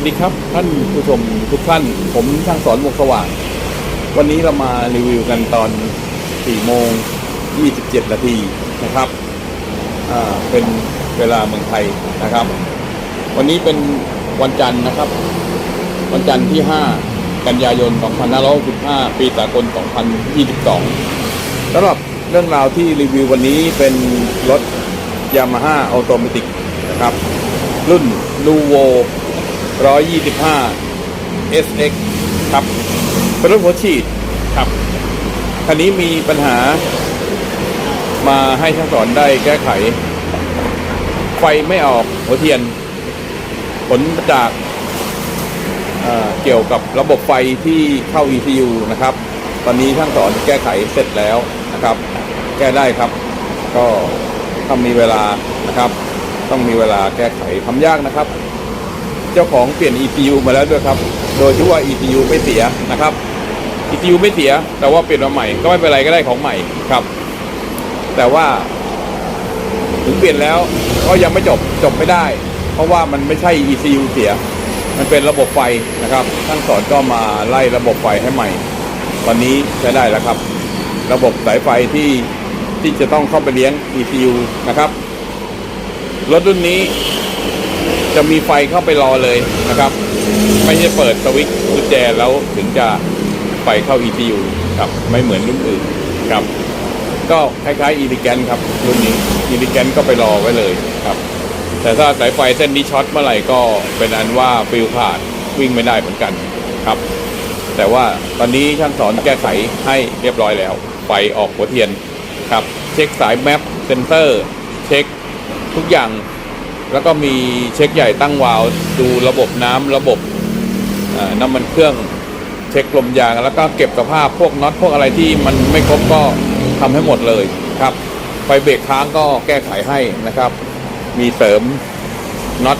วัสดีครับ ท่านผู้ชมทุกท่าน ผมช่างสอนวงสว่าง วันนี้เรามารีวิวกันตอน 4 โมง 27 นาทีนะครับเป็นเวลาเมืองไทยนะครับ วันนี้เป็นวันจันทร์นะครับ วันจันทร์ที่ 5 กันยายน 2565 ปีสากล 2022สำหรับเรื่องราวที่รีวิววันนี้เป็นรถยามาฮ่าออโตเมติกนะครับ รุ่น n u v o 125 SX ครับ เป็นรถหัวฉีดครับ คันนี้มีปัญหามาให้ช่างสอนได้แก้ไข ไฟไม่ออกหัวเทียน ผลจากเเกี่ยวกับระบบไฟที่เข้า ECU นะครับ ตอนนี้ช่างสอนแก้ไขเสร็จแล้วนะครับ แก้ได้ครับ ก็ต้องมีเวลานะครับ ต้องมีเวลาแก้ไขทำยากนะครับ เจ้าของเปลี่ยน ECU มาแล้วด้วยครับ โดยที่ว่า ECU ไม่เสียนะครับ ECU ไม่เสีย แต่ว่าเปลี่ยนมาใหม่ก็ไม่เป็นไรก็ได้ของใหม่ครับ แต่ว่า ถึงเปลี่ยนแล้วก็ยังไม่จบจบไม่ได้ เพราะว่ามันไม่ใช่ ECU เสีย มันเป็นระบบไฟนะครับช่างสอนก็มาไล่ระบบไฟให้ใหม่ตอนนี้ใช้ได้แล้วครับ ระบบสายไฟที่ที่จะต้องเข้าไปเลี้ยง ECU นะครับรถรุ่นนี้ จะมีไฟเข้าไปรอเลยนะครับ ไม่ใช่เปิดสวิตช์กุญแจแล้วถึงจะไฟเข้า ECU ครับไม่เหมือนรุ่นอื่นครับ ก็คล้ายๆ e l e g a n t ครับรุ่นนี้ e l e g a n t ก็ไปรอไว้เลยครับ แต่ถ้าสายไฟเส้นนี้ช็อตเมื่อไหร่ก็เป็นอันว่าฟิวขาดวิ่งไม่ได้เหมือนกันครับ แต่ว่าตอนนี้ช่างสอนแก้ไขให้เรียบร้อยแล้วไฟออกหัวเทียนครับ เช็คสายแมปเซนเซอร์ เช็คทุกอย่าง แล้วก็มีเช็คใหญ่ตั้งวาล์วดูระบบน้ำระบบน้ำมันเครื่องเช็คลมยาง แล้วก็เก็บสภาพพวกน็อตพวกอะไรที่มันไม่ครบก็ทำให้หมดเลยครับ ไฟเบรกค้างก็แก้ไขให้นะครับ มีเสริมน็อต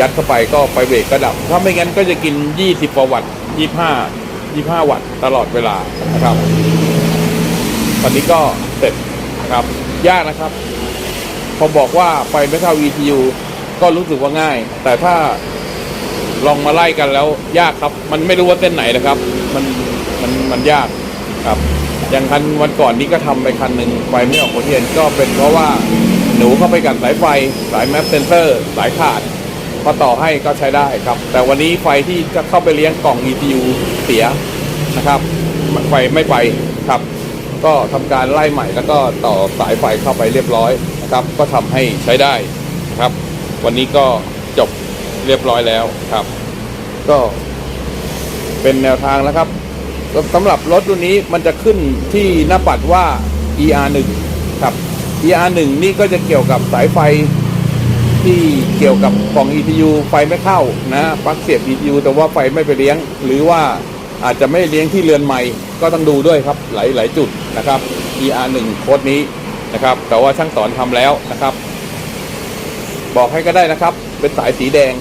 ยัดเข้าไปก็ไฟเบรกก็ดับ ถ้าไม่งั้นก็จะกิน 20กว่าวัตต์ 25 25 วัตต์ตลอดเวลานะครับตอนนี้ก็เสร็จนะครับ ยากนะครับ พอบอกว่าไฟไม่เข้า ECU ก็รู้สึกว่าง่าย แต่ถ้าลองมาไล่กันแล้วยากครับ มันไม่รู้ว่าเส้นไหนนะครับ มันมันมันยากครับอย่างคันวันก่อนนี้ก็ทำไปคันหนึ่งไฟไม่ออกหัวเทียนก็เป็นเพราะว่าหนูเข้าไปกับสายไฟสายแมปเซนเซอร์สายขาดพอต่อให้ก็ใช้ได้ครับ แต่วันนี้ไฟที่จะเข้าไปเลี้ยงกล่อง ECU เสียนะครับ ไฟไม่ไปครับ ก็ทำการไล่ใหม่แล้วก็ต่อสายไฟเข้าไปเรียบร้อยนะครับ ก็ทำให้ใช้ได้นะครับ วันนี้ก็จบเรียบร้อยแล้วครับ ก็เป็นแนวทางแล้วครับสำหรับรถรุ่นนี้มันจะขึ้นที่หน้าปัดว่า ER1 ครับ ER1 นี่ก็จะเกี่ยวกับสายไฟที่เกี่ยวกับกล่อง ECU ไฟไม่เข้านะปลั๊กเสียบ ECU แต่ว่าไฟไม่ไปเลี้ยง หรือว่าอาจจะไม่เลี้ยงที่เรือนใหม่ก็ต้องดูด้วยครับหลายหลายจุดนะครับ ER1 โค้ดนี้นะครับ แต่ว่าช่างสอนทำแล้วนะครับ บอกให้ก็ได้นะครับ เป็นสายสีแดง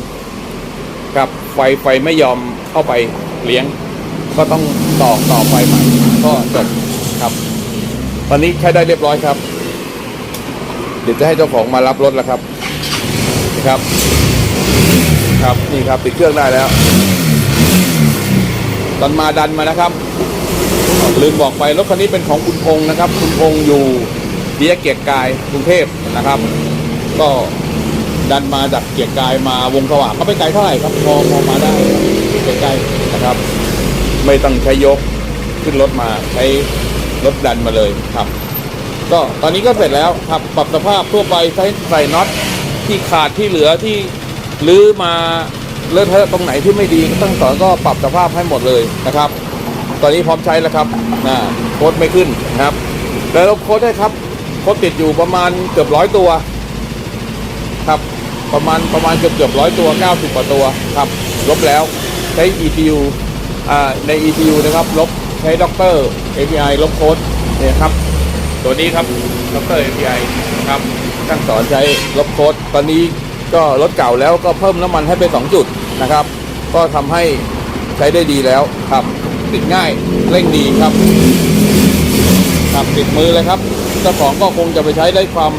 ครับไฟไฟไม่ยอมเข้าไปเลี้ยง ก็ต้องต่อต่อไฟใหม่ก็จบครับ ตอนนี้ใช้ได้เรียบร้อยครับ เดี๋ยวจะให้เจ้าของมารับรถแล้วครับนะครับ ครับนี่ครับติดเครื่องได้แล้วตอนมาดันมานะครับลืมบอกไปรถคันนี้เป็นของคุณพงษ์นะครับ คุณพงษ์อยู่เดียเกียรติกายกรุงเทพนะครับ ก็ ดันมาจากเกียรกายมาวงสว่างก็ไม่ไกลเท่าไหร่ครับพอพอมาได้ใกล้ๆนะครับ ไม่ต้องใช้ยกขึ้นรถมาใช้รถดันมาเลยครับ ก็ตอนนี้ก็เสร็จแล้วครับปรับสภาพทั่วไปใช้ใส่น็อตที่ขาดที่เหลือที่ลื้อมาเลอะเทอะตรงไหนที่ไม่ดีก็ต้องสอนก็ปรับสภาพให้หมดเลยนะครับ ตอนนี้พร้อมใช้แล้วครับนะโค้ดไม่ขึ้นนะครับ แล้วเราโค้ดได้ครับโค้ดติดอยู่ประมาณเกือบร้อยตัวครับ ประมาณประมาณเกือบเกือบร้อยตัว 90กว่าตัวครับลบแล้วใช้ ECU อ่าใน ECU นะครับลบใช้ด็อกเตอร์ API ลบโค้ดเนี่ยครับ ตัวนี้ครับด็อกเตอร์ API ครับช่างสอนใช้ลบโค้ดตอนนี้ก็รถเก่าแล้วก็เพิ่มน้ำมันให้ไป 2 จุดนะครับ ก็ทำให้ใช้ได้ดีแล้วครับ ติดง่ายเร่งดีครับครับติดมือเลยครับเจ้าของก็คงจะไปใช้ได้ความ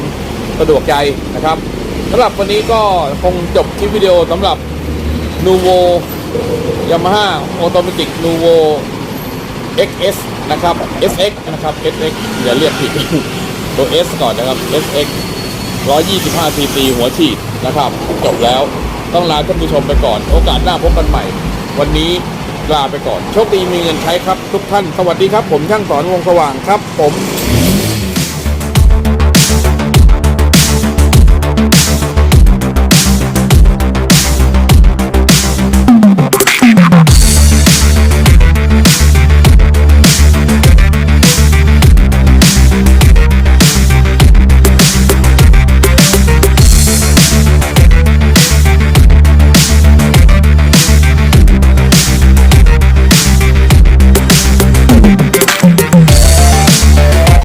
สะดวกใจนะครับ สำหรับวันนี้ก็คงจบคลิปวิดีโอสำหรับนูโวยามาฮ่าออโตเมติกนูโว XS นะครับ SX นะครับ SX อย่าเรียกผิดตัว S ก่อนนะครับ SX 125 cc หัวฉีดนะครับ จบแล้วต้องลาท่านผู้ชมไปก่อน โอกาสหน้าพบกันใหม่ วันนี้ลาไปก่อน โชคดีมีเงินใช้ครับ ทุกท่าน สวัสดีครับ ผมช่างสอนวงสว่างครับ ผม